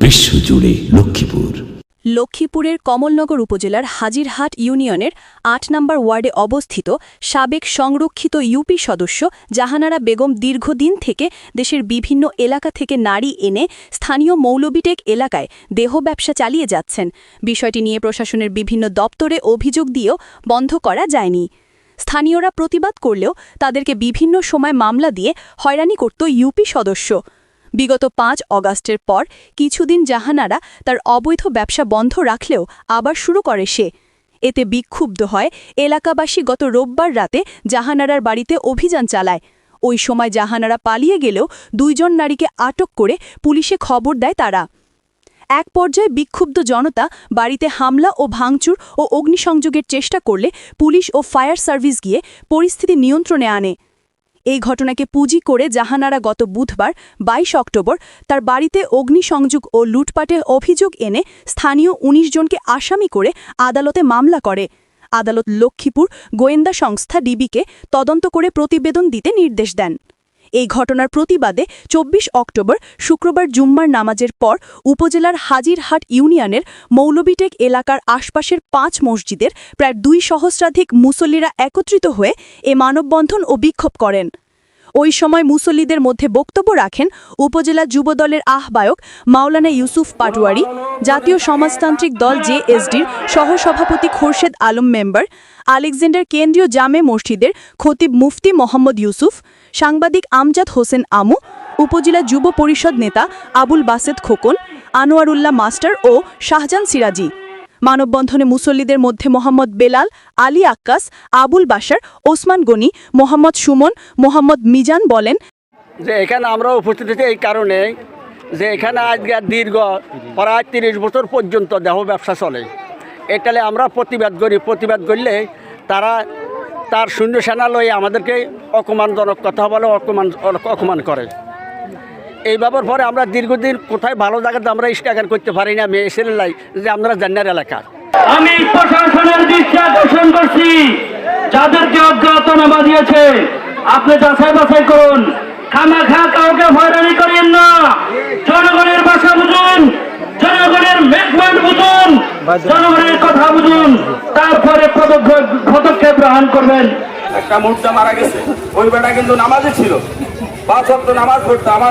বিশ্বজুড়ে লক্ষ্মীপুর। লক্ষ্মীপুরের কমলনগর উপজেলার হাজিরহাট ইউনিয়নের আট নম্বর ওয়ার্ডে অবস্থিত সাবেক সংরক্ষিত ইউপি সদস্য জাহানারা বেগম দীর্ঘদিন থেকে দেশের বিভিন্ন এলাকা থেকে নারী এনে স্থানীয় মৌলবিটেক এলাকায় দেহ ব্যবসা চালিয়ে যাচ্ছেন। বিষয়টি নিয়ে প্রশাসনের বিভিন্ন দপ্তরে অভিযোগ দিয়েও বন্ধ করা যায়নি। স্থানীয়রা প্রতিবাদ করলেও তাদেরকে বিভিন্ন সময় মামলা দিয়ে হয়রানি করত ইউপি সদস্য। বিগত পাঁচ অগাস্টের পর কিছুদিন জাহানারা তার অবৈধ ব্যবসা বন্ধ রাখলেও আবার শুরু করে সে। এতে বিক্ষুব্ধ হয় এলাকাবাসী গত রোববার রাতে জাহানারার বাড়িতে অভিযান চালায়। ওই সময় জাহানারা পালিয়ে গেলেও দুইজন নারীকে আটক করে পুলিশে খবর দেয় তারা। এক পর্যায়ে বিক্ষুব্ধ জনতা বাড়িতে হামলা ও ভাঙচুর ও অগ্নিসংযোগের চেষ্টা করলে পুলিশ ও ফায়ার সার্ভিস গিয়ে পরিস্থিতি নিয়ন্ত্রণে আনে। এই ঘটনাকে পুঁজি করে জাহানারা গত বুধবার ২২ অক্টোবর তার বাড়িতে অগ্নিসংযোগ ও লুটপাটের অভিযোগ এনে স্থানীয় ১৯ জনকে আসামি করে আদালতে মামলা করে। আদালত লক্ষ্মীপুর গোয়েন্দা সংস্থা ডিবিকে তদন্ত করে প্রতিবেদন দিতে নির্দেশ দেন। এই ঘটনার প্রতিবাদে ২৪ অক্টোবর শুক্রবার জুম্মার নামাজের পর উপজেলার হাজিরহাট ইউনিয়নের মৌলবিটেক এলাকার আশপাশের পাঁচ মসজিদের প্রায় দুই সহস্রাধিক মুসল্লিরা একত্রিত হয়ে এ মানববন্ধন ও বিক্ষোভ করেন। ওই সময় মুসল্লিদের মধ্যে বক্তব্য রাখেন উপজেলা যুবদলের আহ্বায়ক মাওলানা ইউসুফ পাটওয়ারি জাতীয় সমাজতান্ত্রিক দল জেএসডির সহসভাপতি খোরশেদ আলম মেম্বার, আলেকজান্ডার কেন্দ্রীয় জামে মসজিদের খতিব মুফতি মোহাম্মদ ইউসুফ, সাংবাদিক আমজাদ হোসেন আমু, উপজেলা যুব পরিষদ নেতা আবুল বাসেদ খোকন, আনোয়ারুল্লাহ মাস্টার ও শাহজান সিরাজি। মানববন্ধনে মুসল্লিদের মধ্যে মোহাম্মদ বেলাল, আলী আক্কাস, আবুল বাশার, ওসমান গনি, মোহাম্মদ সুমন, মোহাম্মদ মিজান বলেন, যে এখানে আমরা উপস্থিত হয়েছি এই কারণে যে এখানে আজকে দীর্ঘ প্রায় তিরিশ বছর পর্যন্ত দেহ ব্যবসা চলে। এটালে আমরা প্রতিবাদ করি, প্রতিবাদ করলে তারা তার শূন্য সেনা লয়ে আমাদেরকে অপমানজনক কথা বলে, অপমান অপমান করে। এই ব্যাপার পরে আমরা দীর্ঘদিন কোথায় ভালো জায়গাতে আমরা স্ট্রাগল করতে পারি না মেয়ে ছেলেলাই যে আমরা জান্নার এলাকা। আমি প্রশাসনের দৃষ্টি আকর্ষণ করছি যাদেরকে অজ্ঞাতনা বাঁধিয়েছে আপনি যাচাই বাছাই করুন। খামাখা কাউকে হয়রানি করেন না জনগণের ভাষা বুঝুন জনগণের মেঘমেন্ট বুঝুন জনগণের কথা বুঝুন তারপরে পদক্ষেপ পদক্ষেপ গ্রহণ করবেন। একটা মুহূর্তে মারা গেছে ওই বেটা কিন্তু নামাজে ছিল। পাঁচ নামাজ পড়তো আমার